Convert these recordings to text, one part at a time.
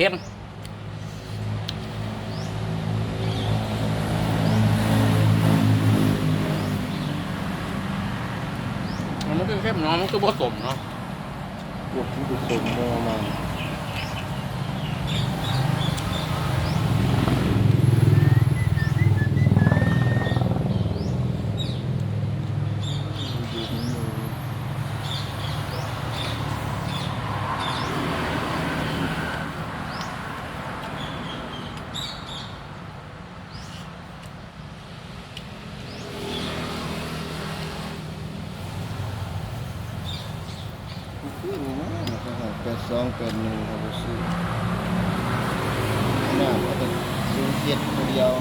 เข้มมันก็เข้มเนาะมันก็ผสมเนาะบวกที่ผสมมา คือนี่นะนะครับแปดสองแปดหนึ่งครับผมซื้อน้าก็เป็นซื้อเจ็ดตัวเดียว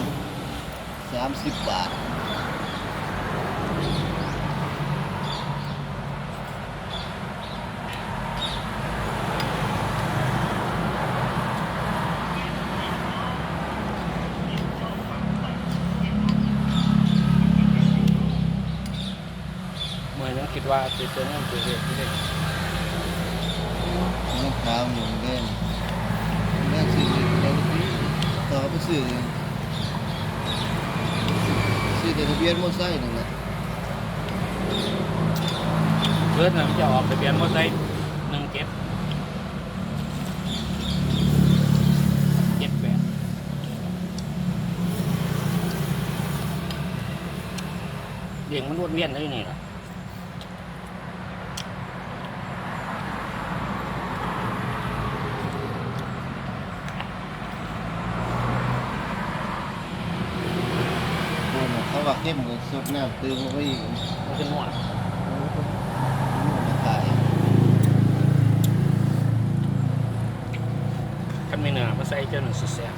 สามสิบบาทเมื่อยังคิดว่าจะเจอเงินเจอเรียที่ได้ น้ำขาวหนึ่งเล่นแม่ซื้อแล้วที่ต่อไปซื้อซื้อแต่ทะเบียนมอไซค์นั่นแหละเพื่อนน่ะมันจะออกทะเบียนมอเตอร์ไซค์หนึ่งเจ็ดเจ็ดแปดเลี้ยงมันรวนเวียนได้นี่แหละ โอ้โหเขา ว่าเข้มเลยสดน้ำตื้มเข้าไปอีกมันจะนวดมาขายคันไม่เนื้อมาใส่เจ้าหนึ่งสุดแซ่บ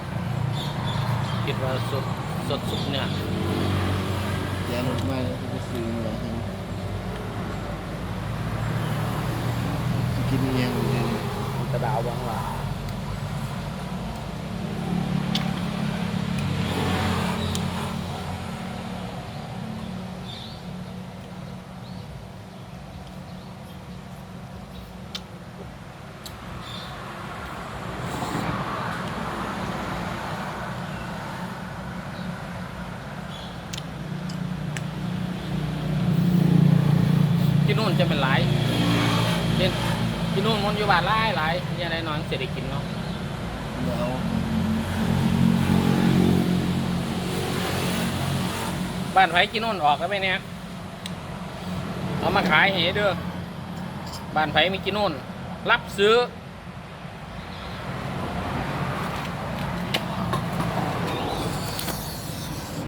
คิดว่าสดสดสุดเนื้อยาหนุดมาแล้วก็ซื้อมาแล้วกินเองเลยกระดาวบางหลาที่ นู่นจะเป็นหลายเช่นที่นู่นมันอยู่บ้านหลายหลายเนี่ยอะไรน้อยเศรษฐกิจเนาะเดี๋ยวบ้านไผกินนู่นออกแล้วไหมเนี่ยเอามาขายเห้เด้อบ้านไผมีกินนู่นรับซื้อ